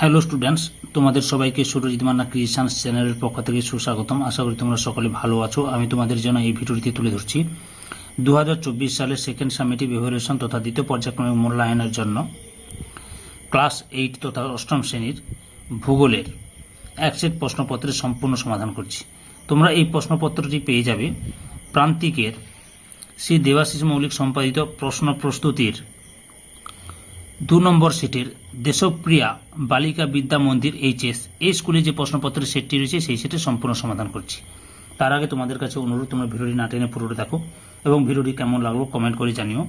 Hello students তোমাদের সবাইকে Surajit Manna creations চ্যানেলের পক্ষ থেকে সুস্বাগতম। আশা করি তোমরা সকলে ভালো আছো। আমি তোমাদের জন্য এই ভিডিওটিতে তুলে ধরছি। দু সালের সেকেন্ড সামিটিভ ইভ্যালুয়েশন তথা দ্বিতীয় পর্যায়ক্রমিক মূল্যায়নের জন্য ক্লাস এইট তথা অষ্টম শ্রেণির ভূগোলের এক সেট প্রশ্নপত্রের সম্পূর্ণ সমাধান করছি। তোমরা এই প্রশ্নপত্রটি পেয়ে যাবে। প্রান্তিকের শ্রী দেবাশিস মৌলিক সম্পাদিত প্রশ্ন প্রস্তুতির দু নম্বর সেটের দেশপ্রিয়া বালিকা বিদ্যা মন্দির এইচএস, এই স্কুলে যে প্রশ্নপত্রের সেটটি রয়েছে, সেই সেটের সম্পূর্ণ সমাধান করছি। তার আগে তোমাদের কাছে অনুরোধ, তোমরা ভিডিওটি না টেনে পুরোটা দেখো এবং ভিডিওটি কেমন লাগল কমেন্ট করে জানিও।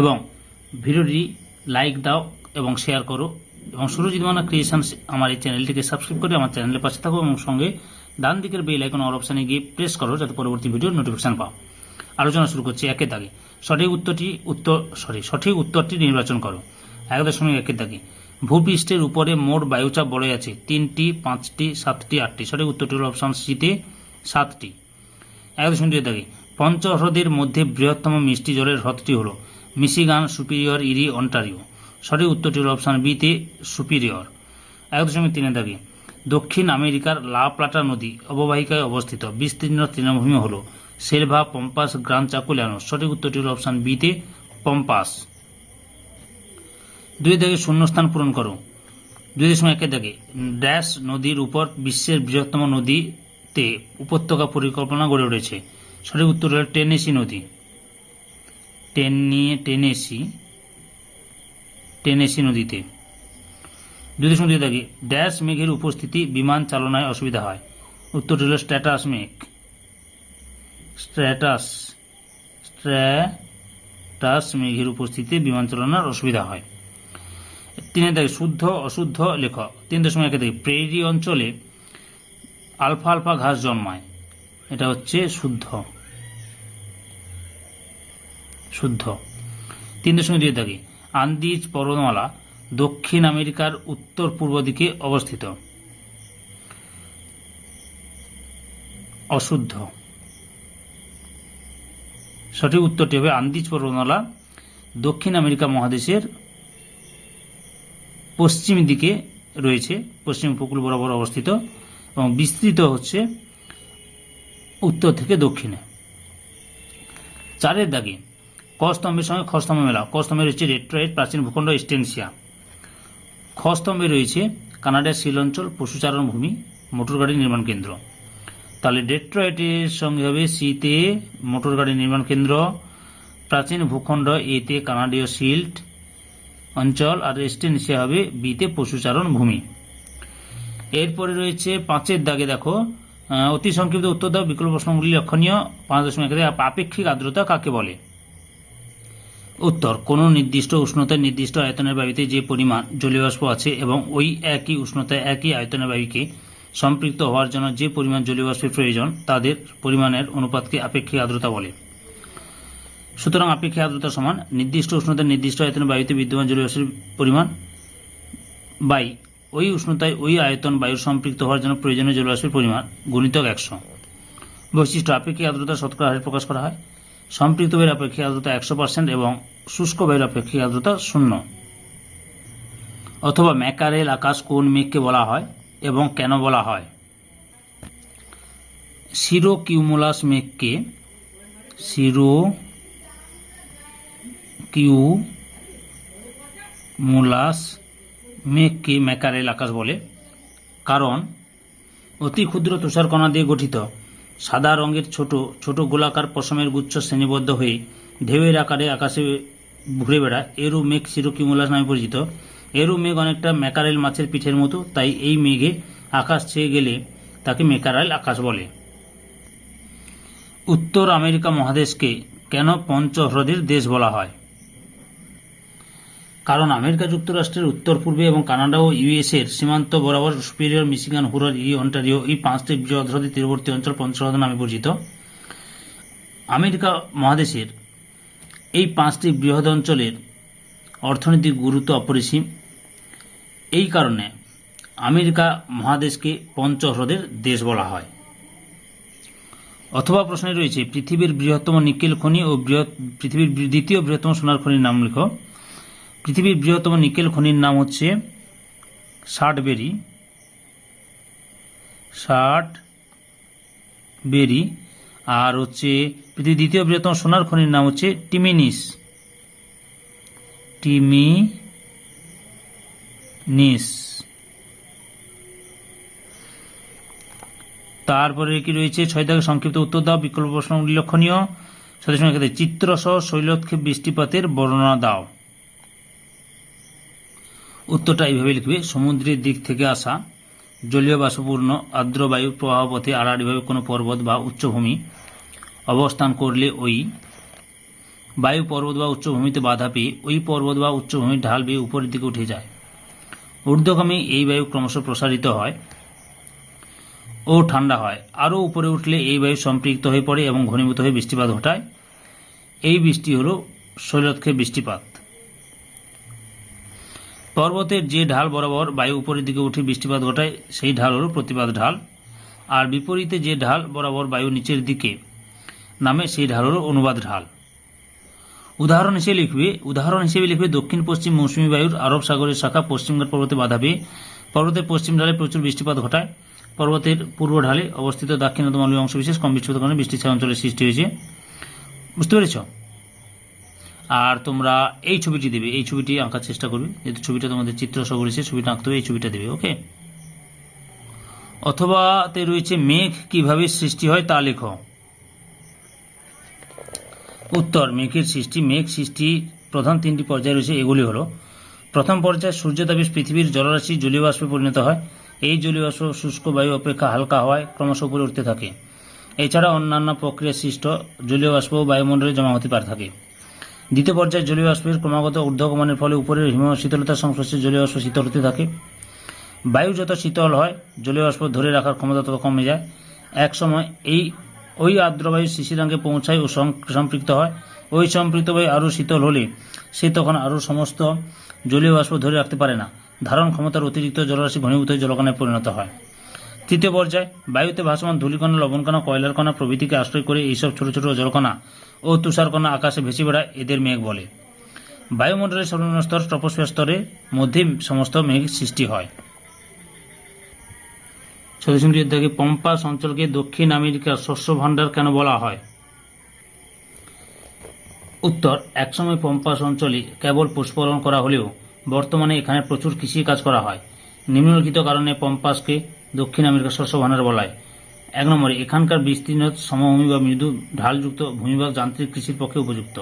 এবং ভিডিওটি লাইক দাও এবং শেয়ার করো। এবং সুরজিৎ মানা ক্রিয়েশনস আমার এই চ্যানেলটিকে সাবস্ক্রাইব করে আমার চ্যানেলের পাশে থাকো এবং সঙ্গে ডান দিকের বেল আইকন অল অপশানে গিয়ে প্রেস করো যাতে পরবর্তী ভিডিওর নোটিফিকেশন পাও। আলোচনা শুরু করছি একের দাগে। সঠিক উত্তরটি উত্তর সরি সঠিক উত্তরটি নির্বাচন করো। এক দশমিক একের দাগে। ভূপৃষ্ঠের উপরে মোট বায়ুচাপ বলয় আছে তিনটি, পাঁচটি, সাতটি, আটটি। সঠিক উত্তরটি হল অপশন সিতে সাতটি। এক দশমিক দুই দাগে পঞ্চ হ্রদের মধ্যে বৃহত্তম মিষ্টি জলের হ্রদটি হল মিশিগান সুপিরিয়র ইরি, অন্টারিও। সঠিক উত্তরটি হল অপশন বিতে সুপিরিয়র। এক দশমিক তিনের দাগে, দক্ষিণ আমেরিকার লা প্লাটা নদী অববাহিকায় অবস্থিত। বিস্তীর্ণ তৃণভূমি হল সেলভা পম্পাস গ্রান চাকুলিয়ানো সঠিক উত্তরটি হল অপশন বিতে পম্পাস। দুই দাগে শূন্যস্থান পূরণ করো। দুই দশমিক একের দাগে ড্যাশ নদীর উপর বিশ্বের বৃহত্তম নদীতে উপত্যকা পরিকল্পনা গড়ে উঠেছে। সঠিক উত্তর হল টেনেসি নদী। টেনি টেনেসি টেনেসি নদীতে। দুই দশমিক দুই দাগে ড্যাশ মেঘের উপস্থিতি বিমান চালনায় অসুবিধা হয়। উত্তরটি হল স্ট্যাটাস মেঘ। স্ট্র্যাটাস স্ট্র্যাটাস মেঘের উপস্থিতিতে বিমান চালনার অসুবিধা হয়। তিনে দেখে শুদ্ধ, অশুদ্ধ লেখ তিন দশমিক একে দেখে প্রেরি অঞ্চলে আলফা আলফা ঘাস জন্মায়। এটা হচ্ছে শুদ্ধ। শুদ্ধ। তিন দশমিক দুই দাগে আন্দিজ পর্বতমালা দক্ষিণ আমেরিকার উত্তর পূর্ব দিকে অবস্থিত। অশুদ্ধ। সঠিক উত্তরটি হবে আন্দিজ পর্বতমালা দক্ষিণ আমেরিকা মহাদেশের পশ্চিম দিকে রয়েছে, পশ্চিম উপকূল বরাবর অবস্থিত এবং বিস্তৃত হচ্ছে উত্তর থেকে দক্ষিণে। চারের দাগে ক স্তম্ভের সঙ্গে খ স্তম্ভ মেলা ক স্তম্ভে রয়েছে রেট্রয়েড প্রাচীন ভূখণ্ড স্টেনসিয়া খ স্তম্ভে রয়েছে কানাডার শিল অঞ্চল পশুচারণ ভূমি মোটর গাড়ি নির্মাণ কেন্দ্র। তাহলে ডেট্রয়েটের সঙ্গে হবে সিতে মোটর গাড়ি নির্মাণ কেন্দ্র। প্রাচীন ভূখণ্ড এতে কানাডীয় শিল্ড অঞ্চল আর এস্টেনসিয়া হবে বিতে পশুচারণ ভূমি। এরপরে রয়েছে পাঁচের দাগে দেখো অতি সংক্ষিপ্ত উত্তর দাও, বিকল্প প্রশ্নগুলি লক্ষণীয়, পাঁচ দশমিক আপেক্ষিক আর্দ্রতা কাকে বলে? উত্তর, কোনো নির্দিষ্ট উষ্ণতায় নির্দিষ্ট আয়তনের বায়ুতে যে পরিমাণ জলীয় বাষ্প আছে এবং ওই একই উষ্ণতায় একই আয়তনের বায়ুকে সম্পৃক্ত হওয়ার জন্য যে পরিমাণ জলীয় বাষ্পের প্রয়োজন, তাদের পরিমাণের অনুপাতকে আপেক্ষিক আর্দ্রতা বলে। সুতরাং আপেক্ষিক আর্দ্রতা সমান, নির্দিষ্ট উষ্ণতায় নির্দিষ্ট আয়তনের বায়ুতে বিদ্যমান জলীয়বাষ্পের পরিমাণ বাই ওই উষ্ণতায় ওই আয়তন বায়ুর সম্পৃক্ত হওয়ার জন্য প্রয়োজনীয় জলীয় বাষ্পের পরিমাণ গুণিতক একশো। বৈশিষ্ট্য আপেক্ষিক আর্দ্রতা শতকরা হারে প্রকাশ করা হয়? সম্পৃক্ত বায়ুর আপেক্ষিক আর্দ্রতা একশো পার্সেন্ট এবং শুষ্ক বায়ুর আপেক্ষিক আর্দ্রতা শূন্য। অথবা ম্যাকারেল আকাশ কোন মেঘকে বলা হয় এবং কেন বলা হয়? সিরো কিউমুলাস মেঘকে সিরো কিউ মুলাস মেঘকে ম্যাকারেল আকাশ বলে। কারণ, অতি ক্ষুদ্র তুষারকণা দিয়ে গঠিত। সাদা রঙের ছোট ছোট গোলাকার পশমের গুচ্ছ শ্রেণীবদ্ধ হয়ে ঢেউয়ের আকারে আকাশে ঘুরে বেড়ায়। এরু মেঘ সিরোকিমুলাস নামে পরিচিত। এরু মেঘ অনেকটা ম্যাকারেল মাছের পিঠের মতো, তাই এই মেঘে আকাশ ছেয়ে গেলে তাকে ম্যাকারেল আকাশ বলে। উত্তর আমেরিকা মহাদেশকে কেন পঞ্চহ্রদের দেশ বলা হয়? কারণ আমেরিকা যুক্তরাষ্ট্রের উত্তর পূর্বে এবং কানাডা ও ইউএস এর সীমান্ত বরাবর সুপিরিয়র মিশিগান হুরর ই অন্টারিও এই পাঁচটি হ্রদের তীরবর্তী অঞ্চল পঞ্চহ্রদ নামে পরিচিত। আমেরিকা মহাদেশের এই পাঁচটি বৃহৎ অঞ্চলের অর্থনৈতিক গুরুত্ব অপরিসীম। এই কারণে আমেরিকা মহাদেশকে পঞ্চহ্রদের দেশ বলা হয়। অথবা প্রশ্নে রয়েছে, পৃথিবীর বৃহত্তম নিকেল খনি ও বৃহৎ পৃথিবীর দ্বিতীয় বৃহত্তম সোনার খনির নাম লেখো। পৃথিবীর বৃহত্তম নিকেল খনির নাম হচ্ছে ষাট বেরি ষাট বেরি আর হচ্ছে পৃথিবীর দ্বিতীয় বৃহত্তম সোনার খনির নাম হচ্ছে টিমিনিস। টিমিনিস। তারপরে কি রয়েছে? ছয় দাগে সংক্ষিপ্ত উত্তর দাও। বিকল্প প্রশ্ন উল্লেখনীয়। সাথে সঙ্গে ক্ষেত্রে চিত্র সহ শৈলক্ষেপ বৃষ্টিপাতের বর্ণনা দাও। উত্তরটা এইভাবে লিখবে, সমুদ্রের দিক থেকে আসা জলীয় বাষ্পপূর্ণ আর্দ্র বায়ু প্রবাহ পথে আড়াআড়িভাবে কোনো পর্বত বা উচ্চভূমি অবস্থান করলে ওই বায়ু পর্বত বা উচ্চভূমিতে বাধা পেয়ে ওই পর্বত বা উচ্চভূমির ঢাল বেয়ে উপরের দিকে উঠে যায়। ঊর্ধ্বগামী এই বায়ু ক্রমশ প্রসারিত হয় ও ঠান্ডা হয়। আরও উপরে উঠলে এই বায়ু সম্পৃক্ত হয়ে পড়ে এবং ঘনীভূত হয়ে বৃষ্টিপাত ঘটায়। এই বৃষ্টি হল শৈলক্ষে বৃষ্টিপাত। পর্বতের যে ঢাল বরাবর বায়ু উপরের দিকে উঠে বৃষ্টিপাত ঘটায়, সেই ঢাল হল প্রতিপাত ঢাল। আর বিপরীতে যে ঢাল বরাবর বায়ু নিচের দিকে নামে, সেই ঢাল হল অনুবাদ ঢাল। উদাহরণ হিসেবে লিখবে, উদাহরণ হিসেবে লিখবে, দক্ষিণ পশ্চিম মৌসুমী বায়ুর আরব সাগরের শাখা পশ্চিমঘাট পর্বতে বাধা পর্বতের পশ্চিম ঢালে প্রচুর বৃষ্টিপাত ঘটায়। পর্বতের পূর্ব ঢালে অবস্থিত দাক্ষিণাত্য অংশ বিশেষ কম বৃষ্টিপাত কারণে বৃষ্টি ছায়া অঞ্চলের সৃষ্টি হয়েছে। বুঝতে পেরেছ? আর তোমরা এই ছবিটি দেবে, এই ছবিটি আঁকার চেষ্টা করবে। যেহেতু ছবিটা তোমাদের চিত্র সহ বলেছে ছবিটা আঁকতে হবে এই ছবিটা দেবে, ওকে? অথবা তে রয়েছে মেঘ কীভাবে সৃষ্টি হয় তা লেখ। উত্তর, মেঘের সৃষ্টি, মেঘ সৃষ্টি, প্রধান তিনটি পর্যায় রয়েছে, এগুলি হলো, প্রথম পর্যায়ে সূর্যতাপেশ পৃথিবীর জলরাশি জলীয় বাষ্পে পরিণত হয়। এই জলীয় বাষ্প শুষ্ক বায়ু অপেক্ষা হালকা হওয়ায় ক্রমশ উপরে উঠতে থাকে। এছাড়া অন্যান্য প্রক্রিয়া সৃষ্ট জলীয় বাষ্প বায়ুমণ্ডলে জমা হতে পারে থাকে। দ্বিতীয় পর্যায়ে জলীয় বাষ্পের ক্রমাগত ঊর্ধ্বগমনের ফলে উপরের হিম শীতলতার সংস্পর্শে জলীয় বাষ্প শীতল হতে থাকে। বায়ু যত শীতল হয়, জলীয় বাষ্প ধরে রাখার ক্ষমতা তত কমে যায়। এক সময় এই, ওই আর্দ্রবায়ু শিশিরাঙ্গে পৌঁছায় ও সম্পৃক্ত হয়। ওই সম্পৃক্ত বায়ু আরও শীতল হলে সে তখন আরও সমস্ত জলীয় বাষ্প ধরে রাখতে পারে না। ধারণ ক্ষমতার অতিরিক্ত জলরাশি ঘনীভূত জলকণায় পরিণত হয়। তৃতীয় পর্যায়ে, বায়ুতে ভাসমান ধূলিকণা, লবণকণা কয়লার কণা প্রভৃতিকে আশ্রয় করে এইসব ছোট ছোট জলকণা ও তুষারকণা আকাশে ভেসে বেড়ায় এদের মেঘ বলে। বায়ুমণ্ডলের সর্বনিম্ন স্তর ট্রপোস্ফিয়ার স্তরের মধ্যে সমস্ত মেঘ সৃষ্টি হয়। পম্পাস অঞ্চলকে দক্ষিণ আমেরিকার শস্য ভাণ্ডার কেন বলা হয়? উত্তর, একসময় পম্পাস অঞ্চলে কেবল পুষ্পরণ করা হলেও বর্তমানে এখানে প্রচুর কৃষি কাজ করা হয়। নিম্নলিখিত কারণে পম্পাসকে দক্ষিণ আমেরিকার শস্য ভাণ্ডার বলা হয় এক নম্বরে, এখানকার বিস্তীর্ণ সমভূমি বা মৃদু ঢালযুক্ত ভূমিভাগ যান্ত্রিক কৃষির পক্ষে উপযুক্ত।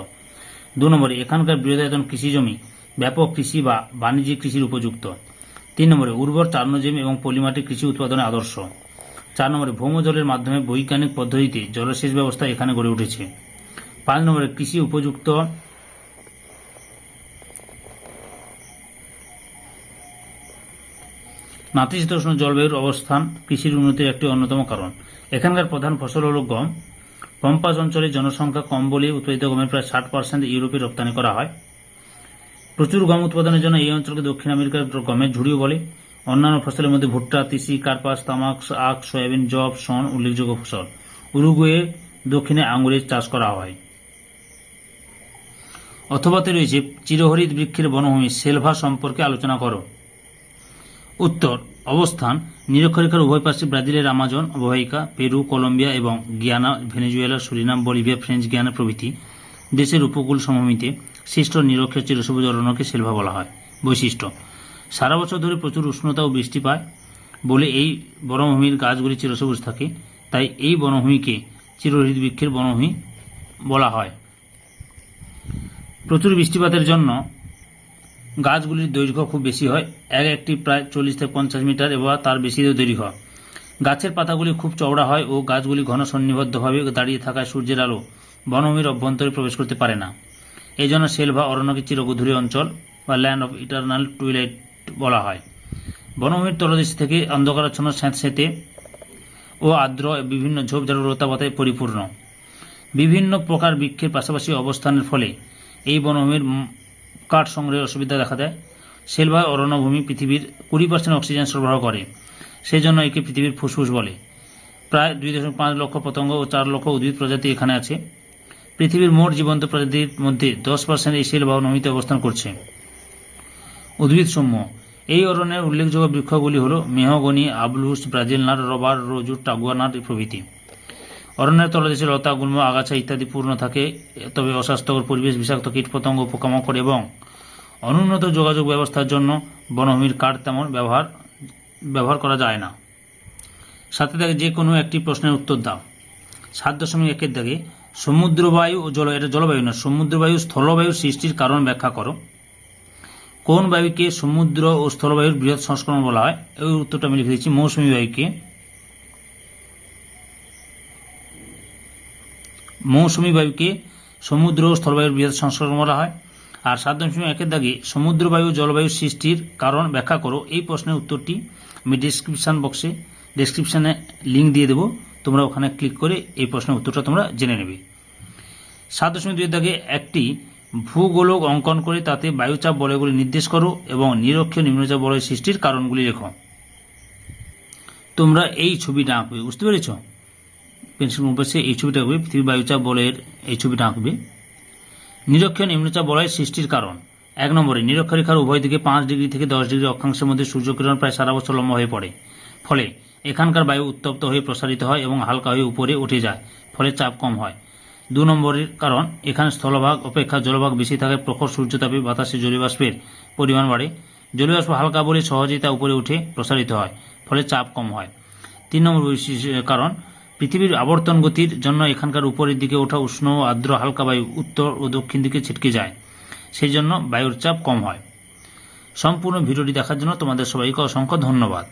দু নম্বরে, এখানকার বৃহদায়তন কৃষি জমি ব্যাপক কৃষি বা বাণিজ্যিক কৃষির উপযুক্ত। তিন নম্বরে, উর্বর চার্ণজমি এবং পলিমাটি কৃষি উৎপাদনে আদর্শ। চার নম্বরে ভৌমজলের মাধ্যমে বৈজ্ঞানিক পদ্ধতিতে জলসেচ ব্যবস্থা এখানে গড়ে উঠেছে। পাঁচ নম্বরে, কৃষি উপযুক্ত নাতিশীতোষ্ণ জলবায়ুর অবস্থান কৃষির উন্নতির একটি অন্যতম কারণ। এখানকার প্রধান ফসল হল গম। পম্পাস অঞ্চলে জনসংখ্যা কম বলে উৎপাদিত গমের প্রায় ষাট পার্সেন্ট ইউরোপে রপ্তানি করা হয়। প্রচুর গম উৎপাদনের জন্য এই অঞ্চলকে দক্ষিণ আমেরিকার গমের ঝুড়িও বলে। অন্যান্য ফসলের মধ্যে ভুট্টা, তিসি, কার্পাস, তামাক আখ সয়াবিন জব শন উল্লেখযোগ্য ফসল। উরুগুয়ে দক্ষিণে আঙুরের চাষ করা হয়। অথবাতে রয়েছে চিরহরিত বৃক্ষের বনভূমি সেলভা সম্পর্কে আলোচনা করো। উত্তর অবস্থান নিরক্ষরেখার উভয় পাশে ব্রাজিলের আমাজন অববাহিকা, পেরু, কলম্বিয়া এবং Guiana Venezuela Suriname, Bolivia, French Guiana প্রভৃতি দেশের উপকূল সমভূমিতে সৃষ্ট নিরক্ষের চিরসবুজ অরণ্যকে সেলভা বলা হয়। বৈশিষ্ট্য, সারা বছর ধরে প্রচুর উষ্ণতা ও বৃষ্টি পায় বলে এই বনভূমির গাছগুলি চিরসবুজ থাকে। তাই এই বনভূমিকে চিরহরিত বৃক্ষের বনভূমি বলা হয়। প্রচুর বৃষ্টিপাতের জন্য গাছগুলির দৈর্ঘ্য খুব বেশি হয়। এক একটি প্রায় চল্লিশ থেকে পঞ্চাশ মিটার এবং তার বেশি দৈর্ঘ্য। গাছের পাতাগুলি খুব চওড়া হয় ও গাছগুলি ঘন সন্নিবদ্ধভাবে দাঁড়িয়ে থাকায় সূর্যের আলো বনভূমির অভ্যন্তরে প্রবেশ করতে পারে না। এই জন্য সেলভা অরণ্যকে চিরগধুরী অঞ্চল বা ল্যান্ড অফ ইটারনাল টুইলাইট বলা হয়। বনভূমির তলদেশ থেকে অন্ধকারাচ্ছন্ন স্যাঁতস্যাঁতে ও আর্দ্র বিভিন্ন ঝোপঝাড় লতাপাতায় পরিপূর্ণ। বিভিন্ন প্রকার বৃক্ষের পাশাপাশি অবস্থানের ফলে এই বনভূমির কাঠ সংগ্রহের অসুবিধা দেখা দেয়। সেলভা অরণ্যভূমি পৃথিবীর কুড়ি পার্সেন্ট অক্সিজেন সরবরাহ করে। সেই জন্য একে পৃথিবীর ফুসফুস বলে। প্রায় দুই দশমিক পাঁচ লক্ষ পতঙ্গ ও চার লক্ষ উদ্ভিদ প্রজাতি এখানে আছে। পৃথিবীর মোট জীবন্ত প্রজাতির মধ্যে দশ পার্সেন্ট এই সেলভা বনভূমিতে অবস্থান করছে। উদ্ভিদ সমূহ। এই অরণ্যের উল্লেখযোগ্য বৃক্ষগুলি হল মেহগনি, আবলুস, ব্রাজিল নাট, রবার, রোজুর টাগুয়া নাট প্রভৃতি। অরণ্যের তলদেশে লতা, গুল্ম, আগাছা ইত্যাদি পূর্ণ থাকে, তবে অস্বাস্থ্যকর পরিবেশ, বিষাক্ত কীটপতঙ্গ, পোকামাকড় এবং অনুন্নত যোগাযোগ ব্যবস্থার জন্য বনভূমির কাঠ তেমন ব্যবহার ব্যবহার করা যায় না। সাথে থাকে যে কোনো একটি প্রশ্নের উত্তর দাও। সাত দশমিক একের দাগে, সমুদ্রবায়ু ও জল, এটা জলবায়ু না, সমুদ্রবায়ু স্থলবায়ু সৃষ্টির কারণ ব্যাখ্যা করো। কোন বায়ুকে সমুদ্র ও স্থলবায়ুর বৃহৎ সংস্করণ বলা হয়? এই উত্তরটা আমি লিখে দিচ্ছি, মৌসুমী বায়ুকে। মৌসুমী বায়ুকে সমুদ্র ও স্থলবায়ুর বৃহৎ সংস্করণ বলা হয়। আর সাত দশমিক একের দাগে সমুদ্রবায়ু জলবায়ু সৃষ্টির কারণ ব্যাখ্যা করো। এই প্রশ্নের উত্তরটি আমি ডিসক্রিপশন বক্সে ডেসক্রিপশনে লিঙ্ক দিয়ে দেবো। তোমরা ওখানে ক্লিক করে এই প্রশ্নের উত্তরটা তোমরা জেনে নেবে। সাত দশমিক দুই দাগে একটি ভূগোলক অঙ্কন করে তাতে বায়ুচাপ বলয়গুলি নির্দেশ করো এবং নিরক্ষীয় নিম্নচাপ বলয় সৃষ্টির কারণগুলি লেখো। তোমরা এই ছবিটা আঁকবে, বুঝতে পেরেছ? পেন্সিল মুম্পাসে এই ছবিটা আঁকবে পৃথিবী বায়ুচাপ বলয়ের এই ছবিটা আঁকবে। নিরক্ষীয় নিম্নচাপ বলয় সৃষ্টির কারণ। এক নম্বরে, নিরক্ষরেখার উভয় দিকে পাঁচ ডিগ্রি থেকে দশ ডিগ্রি অক্ষাংশের মধ্যে সূর্যকিরণ প্রায় সারা বছর লম্বা হয়ে পড়ে। ফলে এখানকার বায়ু উত্তপ্ত হয়ে প্রসারিত হয় এবং হালকা হয়ে উপরে উঠে যায়, ফলে চাপ কম হয়। দু নম্বরের কারণ, এখানে স্থলভাগ, অপেক্ষা জলভাগ বেশি থাকে, প্রখর সূর্যতাপে বাতাসে জলীয়বাষ্পের পরিমাণ বাড়ে। জলীয়বাষ্প হালকা বলে সহজেই তা উপরে উঠে প্রসারিত হয়, ফলে চাপ কম হয়। তিন নম্বর কারণ পৃথিবীর আবর্তন গতির জন্য এখানকার উপরের দিকে ওঠা উষ্ণ ও আর্দ্র হালকা বায়ু উত্তর ও দক্ষিণ দিকে ছিটকে যায়। সেই জন্য বায়ুর চাপ কম হয়। সম্পূর্ণ ভিডিওটি দেখার জন্য তোমাদের সবাইকে অসংখ্য ধন্যবাদ।